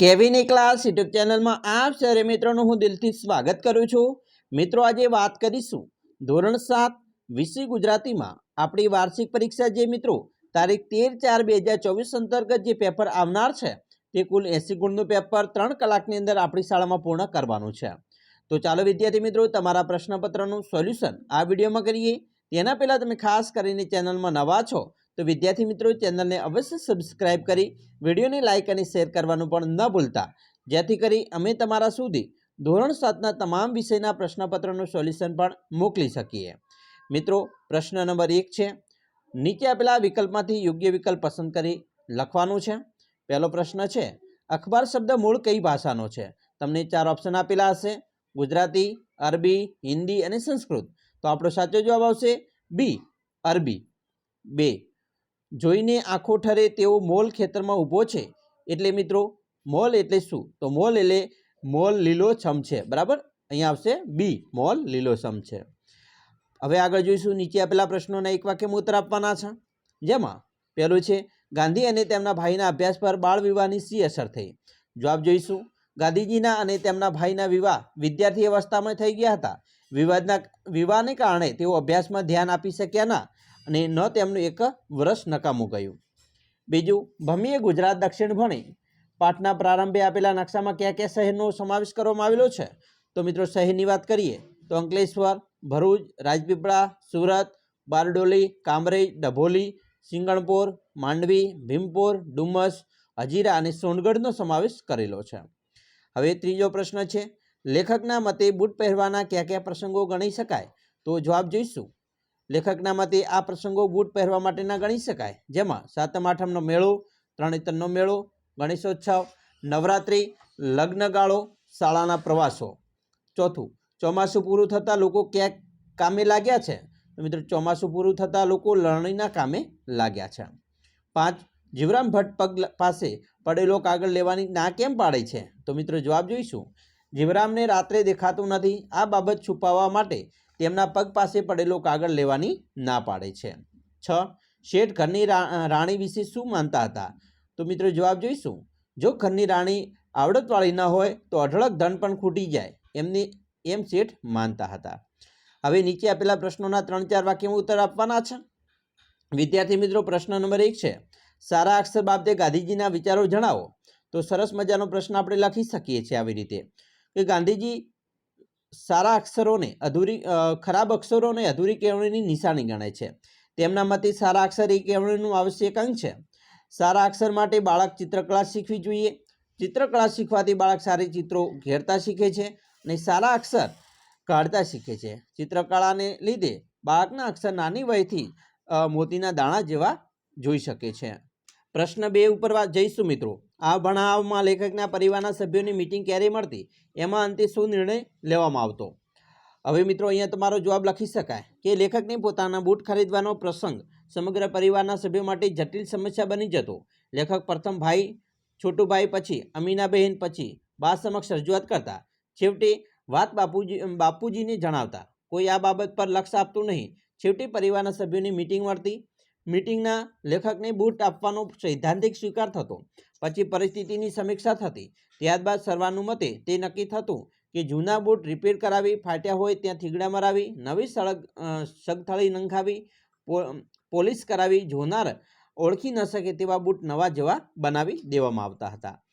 Kevin class YouTube ચેનલમાં આપ સરે મિત્રોનું હું દિલથી સ્વાગત કરું છું. મિત્રો, આજે વાત કરીશું ધોરણ સાત, વિસી ગુજરાતીમાં. આપણી વાર્ષિક પરીક્ષા જે મિત્રો, તારીખ તેર ચાર બે હજાર ચોવીસ અંતર્ગત જે પેપર આવનાર છે, તે કુલ એંસી ગુણનું પેપર ત્રણ કલાકની અંદર આપણી શાળામાં પૂર્ણ કરવાનું છે. તો ચાલો, વિદ્યાર્થી મિત્રો, તમારા પ્રશ્નપત્રનું સોલ્યુશન આ વિડીયોમાં કરીએ. તેના પહેલાં તમે ખાસ કરીને ચેનલમાં નવા છો તો વિદ્યાર્થી મિત્રો, ચેનલને અવશ્ય સબસ્ક્રાઇબ કરી, વિડીયોને લાઇક અને શેર કરવાનું પણ ન ભૂલતા. જેથી કરી અમે તમારા સુધી ધોરણ સાતના તમામ વિષયના પ્રશ્નપત્રનું સોલ્યુશન પણ મોકલી શકીએ. મિત્રો, પ્રશ્ન નંબર એક છે, નીચે આપેલા વિકલ્પમાંથી યોગ્ય વિકલ્પ પસંદ કરી લખવાનું છે. પહેલો પ્રશ્ન છે, અખબાર શબ્દ મૂળ કઈ ભાષાનો છે? તમને ચાર ઓપ્શન આપેલા હશે, ગુજરાતી, અરબી, હિન્દી અને સંસ્કૃત. તો આપણો સાચો જવાબ આવશે, બી, અરબી. બે જોઈને આંખો ઠરે તેવો મોલ ખેતરમાં ઊભો છે. એટલે મિત્રો, મોલ એટલે શું? તો મોલ એટલે મોલ લીલોછમ છે. બરાબર? અહીંયા આવશે બી મોલ લીલોછમ છે. હવે આગળ જોઈશું. નીચે આપેલા પ્રશ્નોના એક વાક્યમાં ઉત્તર આપવાના છે. જેમાં પહેલું છે, ગાંધી અને તેમના ભાઈના અભ્યાસ પર બાળ વિવાહની શી અસર થઈ? જવાબ જોઈશું. ગાંધીજીના અને તેમના ભાઈના વિવાહ વિદ્યાર્થી અવસ્થામાં થઈ ગયા હતા. વિવાદના, વિવાહને કારણે તેઓ અભ્યાસમાં ધ્યાન આપી શક્યા ના. અને ન તેમનું એક વર્ષ નકામું ગયું. બીજું ભમીએ ગુજરાત દક્ષિણ ભણી. પાઠના પ્રારંભે આપેલા નકશામાં કયા કયા શહેરનો સમાવેશ કરવામાં આવેલો છે? તો મિત્રો, શહેરની વાત કરીએ તો અંકલેશ્વર, ભરૂચ, રાજપીપળા, સુરત, બારડોલી, કામરેજ, ડભોલી, સિંગણપોર, માંડવી, ભીમપોર, ડુમસ, હજીરા અને સોનગઢનો સમાવેશ કરેલો છે. હવે ત્રીજો પ્રશ્ન છે, લેખકના મતે બૂટ પહેરવાના કયા કયા પ્રસંગો ગણી શકાય? તો જવાબ જોઈશું. લેખકના મતે આ પ્રસંગો બૂટ પહેરવા માટેના ગણી શકાય. જેમાં સાતમ, આઠમનો મેળો, ત્રણેતરનો મેળો, ગણેશોત્સવ, નવરાત્રિ, લગ્નગાળો, શાળાના પ્રવાસો. ચોથું, ચોમાસું પૂરું થતાં લોકો ક્યાંક કામે લાગ્યા છે? તો મિત્રો, ચોમાસું પૂરું થતાં લોકો લણણીના કામે લાગ્યા છે. પાંચ, જીવરામ ભટ્ટ પગ પાસે પડેલો કાગળ લેવાની ના કેમ પાડે છે? તો મિત્રો, જવાબ જોઈશું. જીવરામને રાત્રે દેખાતું નથી. આ બાબત છુપાવવા માટે તેમના પગ પાસે પડેલો કાગળ લેવાની ના પાડે છે. છ. શેઠ ઘરની રાણી વિશે શું માનતા હતા? તો મિત્રો જવાબ જોઈશું. જો ઘરની રાણી આવડતવાળી ન હોય તો અઢળક ધન પણ ખૂટી જાય, એમની, એમ શેઠ માનતા હતા. હવે નીચે આપેલા પ્રશ્નોના ત્રણ ચાર વાક્યમાં ઉત્તર આપવાના છે. વિદ્યાર્થી મિત્રો, પ્રશ્ન નંબર એક છે. સારા અક્ષર બાબતે ગાંધીજીના વિચારો જણાવો. તો સરસ મજાનો પ્રશ્ન આપણે લખી શકીએ છીએ આવી રીતે. કે ગાંધીજી સારા અક્ષરોને અધૂરી ખરાબ અક્ષરોને અધૂરી કેળવણીની નિશાની ગણે છે. તેમના મતે સારા અક્ષર એ કેળવણીનું આવશ્યક અંગ છે. સારા અક્ષર માટે બાળક ચિત્રકળા શીખવી જોઈએ. ચિત્રકળા શીખવાથી બાળક સારી ચિત્રો ઘેરતા શીખે છે અને સારા અક્ષર કાઢતા શીખે છે. ચિત્રકળાને લીધે બાળકના અક્ષર નાની વયથી મોતીના દાણા જેવા જોઈ શકે છે. પ્રશ્ન બે ઉપર જઈશું મિત્રો. આ બનાવમાં લેખકના પરિવારના સભ્યોની મિટિંગ ક્યારે મળતી? એમાં અંતે શું નિર્ણય લેવામાં આવતો? હવે મિત્રો, અહીંયા તમારો જવાબ લખી શકાય કે લેખકને પોતાના બૂટ ખરીદવાનો પ્રસંગ સમગ્ર પરિવારના સભ્યો માટે જટિલ સમસ્યા બની જતો. લેખક પ્રથમ ભાઈ, છોટુભાઈ પછી અમીનાબહેન પછી બા સમક્ષ રજૂઆત કરતા. છેવટે વાત બાપુજી બાપુજીને જણાવતા. કોઈ આ બાબત પર લક્ષ આપતું નહીં. છેવટે પરિવારના સભ્યોની મિટિંગ મળતી. મિટિંગના લેખકને બૂટ આપવાનો સૈદ્ધાંતિક સ્વીકાર થતો, પછી પરિસ્થિતિની સમીક્ષા થતી. ત્યારબાદ સર્વાનુમતે તે નક્કી થતું કે જૂના બૂટ રિપેર કરાવી, ફાટ્યા હોય ત્યાં થીગડા મરાવી, નવી સળગ સગથળી નંખાવી, પો- પોલિશ કરાવી, જોનાર ઓળખી ન શકે તેવા બૂટ નવા જેવા બનાવી દેવામાં આવતા હતા.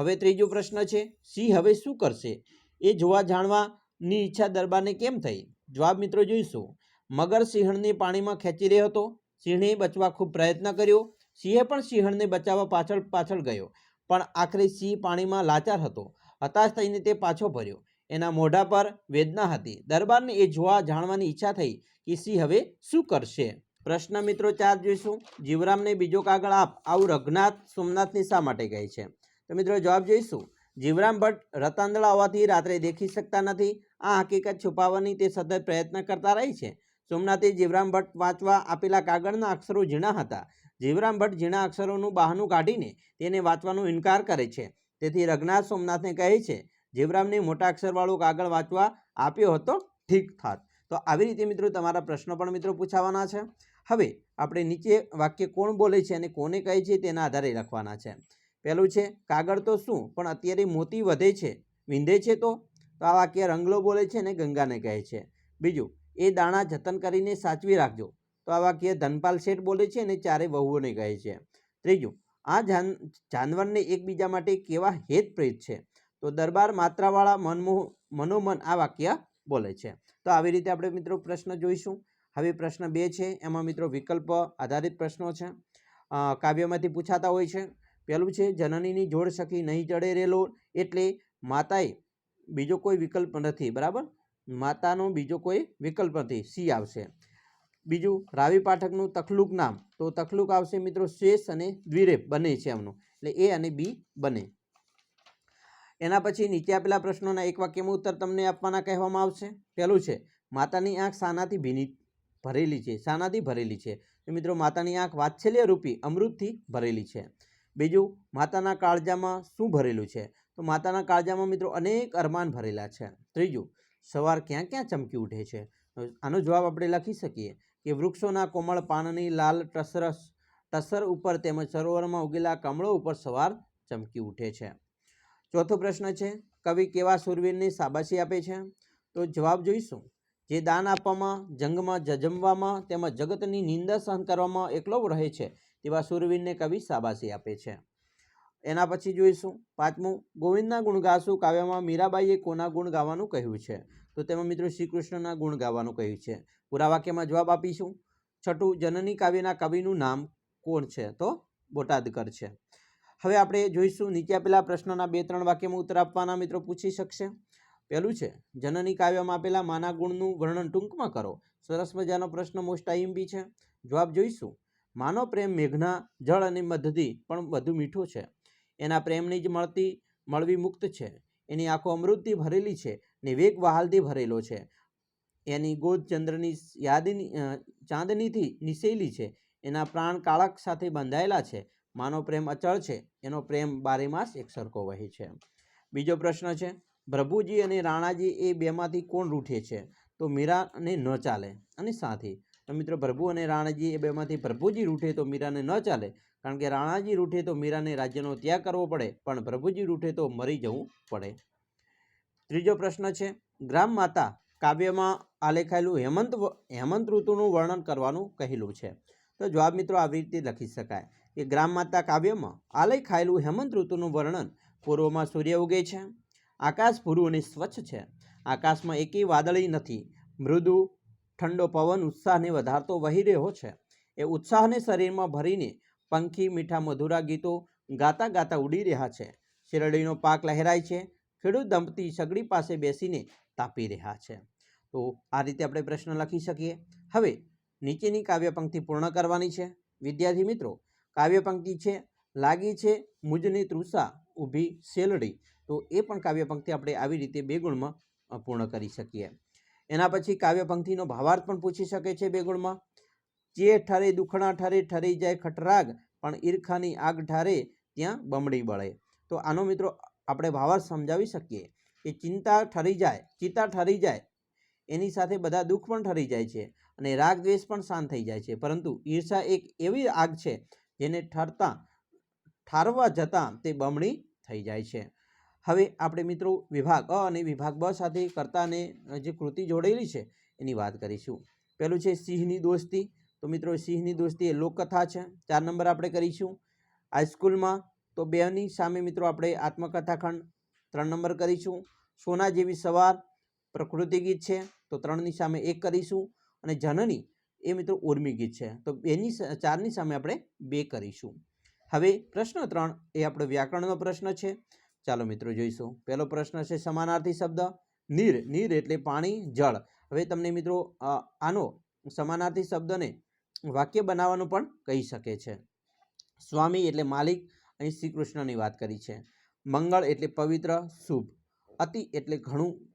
હવે ત્રીજો પ્રશ્ન છે સિંહ હવે શું કરશે? એ જોવા જાણવાની ઈચ્છા દરબારને કેમ થઈ? જવાબ મિત્રો જોઈશું. મગર સિંહણને પાણીમાં ખેંચી રહ્યો હતો. સિંહણે બચવા ખૂબ પ્રયત્ન કર્યો. સિંહે પણ સિંહણને બચાવવા પાછળ પાછળ ગયો. પણ આખરે સિંહ પાણીમાં લાચાર હતો. હતાશ થઈને તે પાછો ભર્યો એના મોઢા પર વેદના હતી. દરબારને એ જોવા જાણવાની ઈચ્છા થઈ કે સિંહ હવે શું કરશે? પ્રશ્ન મિત્રો ચાર જોઈશું. જીવરામને બીજો કાગળ આપ. આવું રઘનાથ સોમનાથની શા માટે કહે છે? તો મિત્રો જવાબ જોઈશું. જીવરામ ભટ્ટ રતાંદળા હોવાથી રાત્રે દેખી શકતા નથી. આ હકીકત છુપાવવાની તે સતત પ્રયત્ન કરતા રહી છે. સોમનાથે જીવરામ ભટ્ટ વાંચવા આપેલા કાગળના અક્ષરો ઝીણા હતા. જીવરામ ભટ્ટ ઝીણા અક્ષરોનું બહાનું કાઢીને તેને વાંચવાનો ઇનકાર કરે છે. તેથી રઘનાથ સોમનાથને કહે છે, જીવરામને મોટા અક્ષરવાળો કાગળ વાંચવા આપ્યો હતો? ઠીક થાત. તો આવી રીતે મિત્રો તમારા પ્રશ્નો પણ મિત્રો પૂછાવાના છે. હવે આપણે નીચે વાક્ય કોણ બોલે છે અને કોને કહે છે તેના આધારે લખવાના છે. પહેલું છે, કાગળ તો શું, પણ અત્યારે મોતી વધે છે, વિંધે છે તો? તો આ વાક્ય રંગલો બોલે છે ને ગંગાને કહે છે. બીજું એ દાણા જતન કરીને સાચવી રાખજો. તો આ વાક્ય ધનપાલ શેઠ બોલે છે અને ચારે વહુઓને કહે છે. ત્રીજું, આ જાન, જાનવરને એકબીજા માટે કેવા હેતપ્રેત છે? તો દરબાર માત્રાવાળા મનમોહ મનોમન આ વાક્ય બોલે છે. તો આવી રીતે આપણે મિત્રો પ્રશ્ન જોઈશું. હવે પ્રશ્ન બે છે. એમાં મિત્રો વિકલ્પ આધારિત પ્રશ્નો છે. કાવ્યમાંથી પૂછાતા હોય છે. પહેલું છે, જનનીની જોડ સખી નહીં ચડે રેલો એટલે માતાએ બીજો કોઈ વિકલ્પ નથી. બરાબર? માતાનો બીજો કોઈ વિકલ્પ નથી. સી આવશે. બીજું, રાવી પાઠકનું તખલુક નામ. તો તખલુક આવશે મિત્રો શેષ અને દ્વિરેપ. બંને છે એમનું. એટલે એ અને બી બને. એના પછી નીચે આપેલા પ્રશ્નોના એક વાક્યમાં ઉત્તર તમને આપવાના કહેવામાં આવશે. પહેલું છે, માતાની આંખ સાનાથી ભીની ભરેલી છે. સાનાથી ભરેલી છે. તો મિત્રો માતાની આંખ વાત્સલ્ય રૂપી અમૃતથી ભરેલી છે. બીજું, માતાના કાળજામાં શું ભરેલું છે? તો માતાના કાળજામાં મિત્રો અનેક અરમાન ભરેલા છે. ત્રીજું સવાર ક્યાં ક્યાં ચમકી ઉઠે છે? આનો જવાબ આપણે લખી શકીએ કે વૃક્ષોના કોમળ પાનની લાલ ટસરસ, ટસર ઉપર તેમજ સરોવરમાં ઉગેલા કમળો ઉપર સવાર ચમકી ઉઠે છે. ચોથો પ્રશ્ન છે, કવિ કેવા સુરવીરને શાબાશી આપે છે? તો જવાબ જોઈશું. જે દાન આપવામાં, જંગમાં જજમવામાં તેમજ જગતની નિંદા સહન કરવામાં એકલો રહે છે, તેવા સુરવીરને કવિ શાબાશી આપે છે. એના પછી જોઈશું. પાંચમું, ગોવિંદના ગુણ ગાશું કાવ્યમાં મીરાબાઈએ કોના ગુણ ગાવાનું કહ્યું છે? તો તેમાં મિત્રો શ્રી કૃષ્ણના ગુણ ગાવાનું કહ્યું છે. પૂરા વાક્યમાં જવાબ આપીશું. છઠ્ઠું, જનની કાવ્યના કવિનું નામ કોણ છે? તો બોટાદકર છે. હવે આપણે જોઈશું નીચે આપેલા પ્રશ્નના બે, ત્રણ વાક્યમાં ઉત્તર આપવાના મિત્રો પૂછી શકશે. પહેલું છે, જનની કાવ્યમાં આપેલા માના ગુણનું વર્ણન ટૂંકમાં કરો. સરસ મજાનો પ્રશ્ન મોસ્ટ આઈએમપી છે. જવાબ જોઈશું. માનો પ્રેમ મેઘના, જળ અને મધથી પણ વધુ મીઠો છે. એના પ્રેમની જ મળતી, મળવી મુક્ત છે. એની આંખો અમૃતથી ભરેલી છે ને વેગ વહાલથી ભરેલો છે. એની ગોદ ચંદ્રની યાદની ચાંદનીથી નિસેલી છે. એના પ્રાણ કાળક સાથે બંધાયેલા છે. માનો પ્રેમ અચળ છે. એનો પ્રેમ બારેમાસ એક સરખો વહે છે. બીજો પ્રશ્ન છે, પ્રભુજી અને રાણાજી એ બેમાંથી કોણ રૂઠે છે? તો મીરાને ન ચાલે. અને સાથી, તો મિત્રો, પ્રભુ અને રાણાજી એ બેમાંથી પ્રભુજી રૂઠે તો મીરાને ન ચાલે? કારણ કે રાણાજી રૂઠે તો મીરાને રાજ્યનો ત્યાગ કરવો પડે, પણ પ્રભુજી રૂઠે તો મરી જવું પડે. ત્રીજો પ્રશ્ન છે, ગ્રામ માતા કાવ્યમાં આલેખાયેલું હેમંત હેમંત ઋતુનું વર્ણન કરવાનું કહેલું છે. તો જવાબ મિત્રો આવી રીતે લખી શકાય કે ગ્રામ માતા કાવ્યમાં આલેખાયેલું હેમંત ઋતુનું વર્ણન પૂર્વમાં સૂર્ય ઉગે છે, આકાશ પૂરું અને સ્વચ્છ છે. આકાશમાં એકેય વાદળી નથી, મૃદુ, ઠંડો પવન ઉત્સાહને વધારતો વહી રહ્યો છે. એ ઉત્સાહને શરીરમાં ભરીને પંખી, મીઠા મધુરા ગીતો ગાતા ગાતા ઉડી રહ્યા છે. શેરડીનો પાક લહેરાય છે. ખેડૂત દંપતી સગડી પાસે બેસીને તાપી રહ્યા છે. તો આ રીતે આપણે પ્રશ્ન લખી શકીએ. હવે, નીચેની કાવ્ય પંક્તિ પૂર્ણ કરવાની છે. વિદ્યાર્થી મિત્રો કાવ્ય પંક્તિ છે, લાગી છે, મુજની તૃષા ઊભી શેલડી. તો એ પણ કાવ્ય પંક્તિ આપણે આવી રીતે બે ગુણમાં પૂર્ણ કરી શકીએ. એના પછી કાવ્ય પંક્તિનો ભાવાર્થ પણ પૂછી શકે છે બે ગુણમાં. જે ઠરે, દુખણા ઠરે, ઠરી જાય ખટરાગ, પણ ઈર્ખાની આગ ઠારે, ત્યાં બમડી બળે. તો આનો મિત્રો આપણે ભાવાર્થ સમજાવી શકીએ કે ચિંતા ઠરી જાય, ચિતા ઠરી જાય, એની સાથે બધા દુઃખ પણ ઠરી જાય છે અને રાગ દ્વેષ પણ શાંત થઈ જાય છે. પરંતુ ઈર્ષા એક એવી આગ છે જેને ઠરતા, ઠારવા જતાં તે બમણી થઈ જાય છે. હવે આપણે મિત્રો વિભાગ અ અને વિભાગ બ સાથે કર્તાને જે કૃતિ જોડેલી છે એની વાત કરીશું. પહેલું છે સિંહની દોસ્તી. તો મિત્રો, સિંહની દોસ્તી એ લોકકથા છે. ચાર નંબર આપણે કરીશું. હાઈસ્કૂલમાં તો બેની સામે મિત્રો આપણે આત્મકથા ખંડ ત્રણ નંબર કરીશું. સોના જેવી સવાર, પ્રકૃતિ ગીત છે, તો ત્રણની સામે એક કરીશું. અને જનની એ મિત્રો ઉર્મી ગીત છે. તો બેની ચારની સામે આપણે બે કરીશું. હવે પ્રશ્ન ત્રણ એ આપણો વ્યાકરણનો પ્રશ્ન છે. ચાલો મિત્રો જોઈશું. પહેલો પ્રશ્ન છે સમાનાર્થી શબ્દ, નીર. નીર એટલે પાણી, જળ. હવે તમને મિત્રો આનો સમાનાર્થી શબ્દને વાક્ય બનાવવાનું પણ કહી શકે છે. સ્વામી એટલે માલિક અહીં શ્રી કૃષ્ણની વાત કરી છે. મંગળ એટલે પવિત્ર, શુભ. અતિ એટલે ઘણું,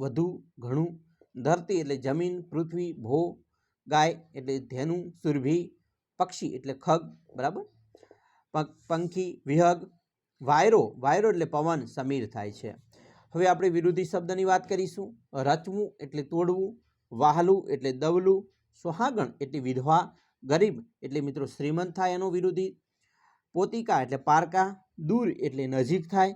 વધુ ઘણું. ધરતી એટલે જમીન, પૃથ્વી ભો ગાય એટલે ધેનુ, સુરભી. પક્ષી એટલે ખગ, બરાબર? પંખ- વિહગ. વાયરો વાયરો એટલે પવન, સમીર થાય છે. હવે આપણે વિરોધી શબ્દની વાત કરીશું. રચવું એટલે તોડવું. વાહલું એટલે દવલું. સુહાગણ એટલે વિધવા, ગરીબ એટલે મિત્રો શ્રીમંત થાય એનો વિરોધી. પોતિકા એટલે પારકા, દૂર એટલે નજીક થાય.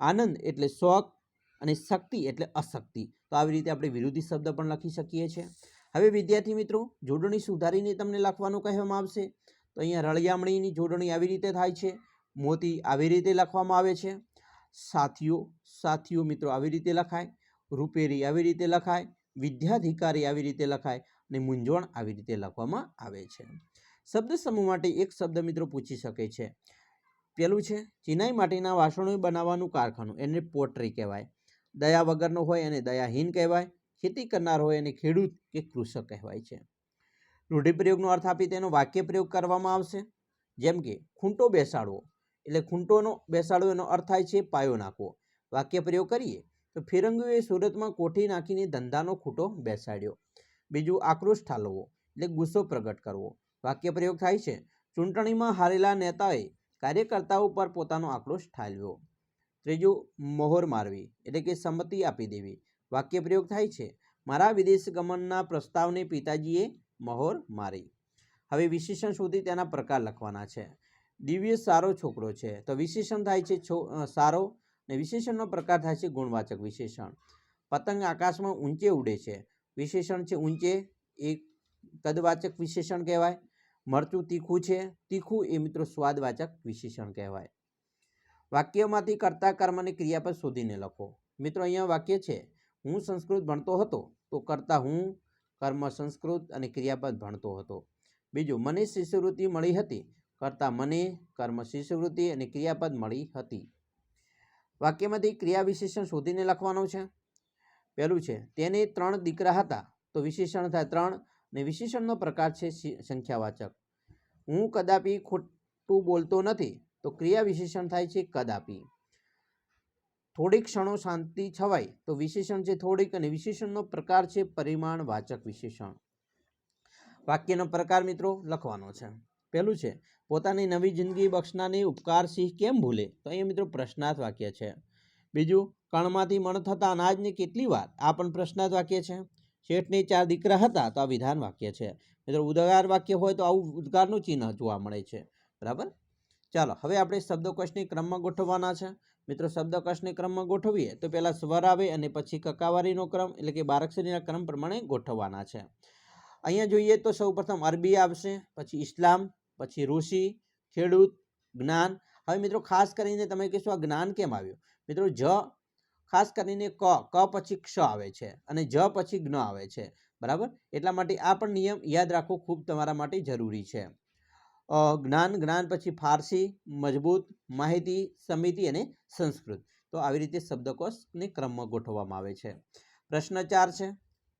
આનંદ એટલે શોખ અને શક્તિ એટલે અશક્તિ. તો આવી રીતે આપણે વિરોધી શબ્દ પણ લખી શકીએ છીએ. હવે વિદ્યાર્થી મિત્રો, જોડણી સુધારીને તમને લખવાનું કહેવામાં આવશે. તો અહીંયા રળિયામણીની જોડણી આવી રીતે થાય છે. મોતી આવી રીતે લખવામાં આવે છે. સાથીઓ સાથીઓ મિત્રો આવી રીતે લખાય. રૂપેરી આવી રીતે લખાય. વિદ્યાધિકારી આવી રીતે લખાય. અને મૂંઝવણ આવી રીતે લખવામાં આવે છે. શબ્દ સમૂહ માટે એક શબ્દ મિત્રો પૂછી શકે છે. પેલું છે, ચિનાઈ માટીના વાસણો બનાવવાનું કારખાનું એને પોટરી કહેવાય. દયા વગરનો હોય એને દયાહીન કહેવાય. ખેતી કરનાર હોય એને ખેડૂત કે કૃષક કહેવાય છે. રૂઢિપ્રયોગનો અર્થ આપી તેનો વાક્ય પ્રયોગ કરવામાં આવશે. જેમ કે, ખૂંટો બેસાડવો એટલે ખૂંટોનો, બેસાડવો એનો અર્થ થાય છે, પાયો નાખવો. વાક્ય પ્રયોગ કરીએ તો ફિરંગીઓએ સુરતમાં કોઠી નાખીને ધંધાનો ખૂંટો બેસાડ્યો. બીજું આક્રોશ ઠાલવો એટલે ગુસ્સો પ્રગટ કરવો. વાક્ય પ્રયોગ થાય છે. ચૂંટણીમાં હારેલા નેતાએ કાર્યકર્તાઓ પર પોતાનો આક્રોશ ઠાલવ્યો. ત્રીજું, મોહર મારવી, એટલે કે સંમતિ આપી દેવી. વાક્ય પ્રયોગ થાય છે. મારા વિદેશ ગમનના પ્રસ્તાવને પિતાજીએ મહોર મારી. હવે વિશેષણ સુધી તેના પ્રકાર લખવાના છે. દિવ્ય સારો છોકરો છે. તો વિશેષણ થાય છે સારો ને વિશેષણનો પ્રકાર થાય છે ગુણવાચક વિશેષણ. પતંગ આકાશમાં ઊંચે ઉડે છે. વિશેષણ છે ઊંચે એ કદવાચક વિશેષણ કહેવાય. મરચું તીખું છે. તીખું એ મિત્રો સ્વાદવાચક વિશેષણ કહેવાય. વાક્યમાંથી કર્તા કર્મની ક્રિયાપદ શોધીને લખો. મિત્રો, અહીંયા વાક્ય છે, હું સંસ્કૃત ભણતો હતો, તો કરતા હું કર્મ સંસ્કૃત અને ક્રિયાપદ ભણતો હતો. બીજું, મને શિષ્યવૃત્તિ મળી હતી, કરતા મને કર્મ શિષ્યવૃત્તિ અને ક્રિયાપદ મળી હતી. વાક્યમાંથી ક્રિયા વિશેષણ શોધીને લખવાનું છે. પહેલું છે, તેને ત્રણ દીકરા હતા. તો વિશેષણ થાય ત્રણ, ને વિશેષણનો પ્રકાર છે સંખ્યાવાચક. હું કદાપી ખોટું બોલતો નથી. તો ક્રિયા વિશેષણ થાય છે, કદાપી. થોડીક ક્ષણો શાંતિ છવાય, તો વિશેષણ છે, થોડીક. અને વિશેષણનો પ્રકાર છે, પરિમાણવાચક વિશેષણ. વાક્યનો પ્રકાર મિત્રો લખવાનો છે. પહેલું છે, પોતાની નવી જિંદગી બક્ષનાની ઉપકાર સિંહ કેમ ભૂલે? તો અહીંયા મિત્રો પ્રશ્નાર્થ વાક્ય છે. બીજું કણમાંથી મણ થતા અનાજને કેટલી વાર? આ પણ પ્રશ્નાર્થ વાક્ય છે. શેઠની ચાર દીકરા હતા તો આ વિધાન વાક્ય છે. મિત્રો, ઉદગાર વાક્ય હોય તો આવું ઉદગારનું ચિહ્ન જોવા મળે છે. બરાબર? ચાલો, હવે આપણે શબ્દકોશની ક્રમમાં ગોઠવવાના છે. મિત્રો, શબ્દકશની ક્રમમાં ગોઠવીએ તો પહેલાં સ્વર આવે અને પછી કકાવારીનો ક્રમ એટલે કે બારાક્ષરીના ક્રમ પ્રમાણે ગોઠવવાના છે. અહીંયા જોઈએ તો સૌપ્રથમ અરબી આવશે, પછી ઇસ્લામ, પછી ઋષિ, ખેડૂત, જ્ઞાન. હવે મિત્રો, ખાસ કરીને તમે કહેશો આ જ્ઞાન કેમ આવ્યું? મિત્રો, જ ખાસ કરીને ક ક પછી ક્ષ આવે છે અને જ પછી જ્ઞ આવે છે. બરાબર? એટલા માટે આ પણ નિયમ યાદ રાખવો ખૂબ તમારા માટે જરૂરી છે. જ્ઞાન જ્ઞાન પછી ફારસી, મજબૂત, માહિતી, સમિતિ અને સંસ્કૃત. તો આવી રીતે શબ્દકોશને ક્રમમાં ગોઠવવામાં આવે છે. પ્રશ્ન ચાર છે.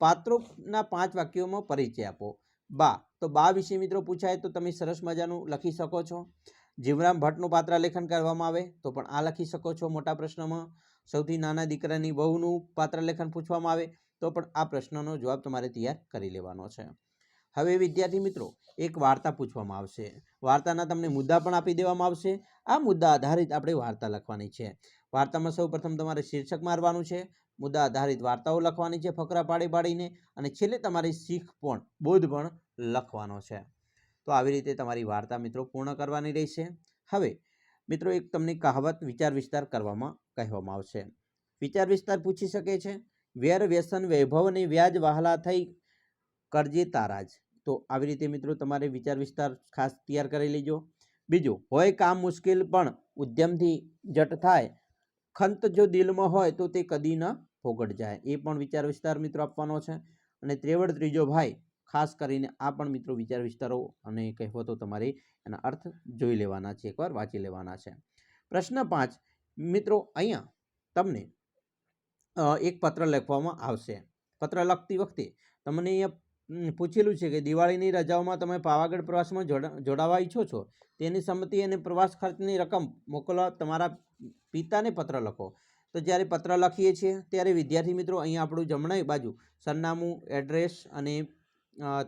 પાત્રોના પાંચ વાક્યોમાં પરિચય આપો. બા, તો બા વિશે મિત્રો પૂછાય તો તમે સરસ મજાનું લખી શકો છો. જીવરામ ભટ્ટનું પાત્ર લેખન કરવામાં આવે તો પણ આ લખી શકો છો મોટા પ્રશ્નમાં. સૌથી નાના દીકરાની વહુનું પાત્રલેખન પૂછવામાં આવે તો પણ આ પ્રશ્નનો જવાબ તમારે તૈયાર કરી લેવાનો છે. હવે વિદ્યાર્થી મિત્રો, એક વાર્તા પૂછવામાં આવશે. વાર્તાના તમને મુદ્દા પણ આપી દેવામાં આવશે. આ મુદ્દા આધારિત આપણે વાર્તા લખવાની છે. વાર્તામાં સૌ તમારે શીર્ષક મારવાનું છે. મુદ્દા આધારિત વાર્તાઓ લખવાની છે ફકરા પાડી પાડીને અને છેલ્લે તમારી શીખ પણ, બોધ પણ લખવાનો છે. તો આવી રીતે તમારી વાર્તા મિત્રો પૂર્ણ કરવાની રહેશે. હવે મિત્રો, એક તમને કહાવત વિચાર વિસ્તાર કરવામાં કહેવામાં આવશે. વિચાર વિસ્તાર પૂછી શકે છે, વેર વ્યસન વૈભવની વ્યાજ વહાલા થઈ કરજે તારાજ. તો આવી રીતે મિત્રો, તમારે વિચાર વિસ્તાર ખાસ તૈયાર કરી લેજો. બીજું, હોય કામ મુશ્કેલ પણ ઉદ્યમથી જટ થાય. ખંત જો દિલમાં હોય તો તે કદી ન ફોગટ જાય. એ પણ વિચાર વિસ્તાર મિત્રો આપવાનો છે. અને ત્રેવડ ત્રીજો, ભાઈ ખાસ કરીને આ પણ મિત્રો વિચાર વિસ્તારો અને કહેવતો તમારે એના અર્થ જોઈ લેવાના છે, એકવાર વાંચી લેવાના છે. પ્રશ્ન પાંચ, મિત્રો અહીંયા તમને એક પત્ર લખવામાં આવશે. પત્ર લખતી વખતે તમને અહીંયા પૂછેલું છે કે દિવાળીની રજાઓમાં તમે પાવાગઢ પ્રવાસમાં જોડાવા ઈચ્છો છો? તેની સંમતિ અને પ્રવાસ ખર્ચની રકમ મોકલવા તમારા પિતાને પત્ર લખો. તો જ્યારે પત્ર લખીએ છીએ, ત્યારે વિદ્યાર્થી મિત્રો અહીંયા આપણું જમણી બાજુ સરનામું, એડ્રેસ અને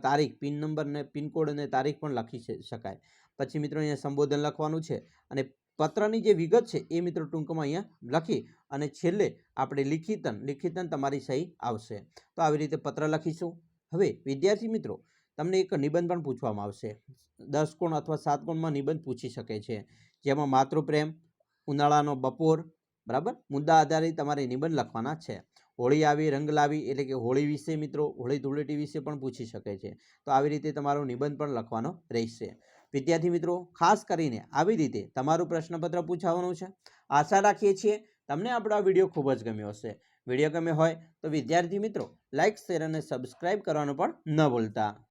તારીખ, પિન નંબર ને પિનકોડ અને તારીખ પણ લખી શકાય. પછી મિત્રો અહીંયા સંબોધન લખવાનું છે અને પત્રની જે વિગત છે એ મિત્રો ટૂંકમાં અહીંયા લખી અને છેલ્લે આપણે લિખિતન લિખિતન તમારી સહી આવશે. તો આવી રીતે પત્ર લખીશું. હવે વિદ્યાર્થી મિત્રો, તમને એક નિબંધ પણ પૂછવામાં આવશે. દસ કોણ અથવા સાત કોણમાં નિબંધ પૂછી શકે છે. જેમાં માતૃપ્રેમ, ઉનાળાનો બપોર, બરાબર? મુદ્દા આધારિત તમારે નિબંધ લખવાના છે. હોળી આવી, રંગ લાવી એટલે કે હોળી વિશે મિત્રો, હોળી ધૂળેટી વિશે પણ પૂછી શકે છે. તો આવી રીતે તમારો નિબંધ પણ લખવાનો રહેશે. વિદ્યાર્થી મિત્રો, ખાસ કરીને આવી રીતે તમારું પ્રશ્નપત્ર પૂછાવાનું છે. આશા રાખીએ છીએ તમને આપણો આ વીડિયો ખૂબ જ ગમ્યો હશે. વીડિયો ગમ્યો હોય તો વિદ્યાર્થી મિત્રો લાઇક શેર અને સબસ્ક્રાઇબ કરવાનું પણ ન ભૂલતા.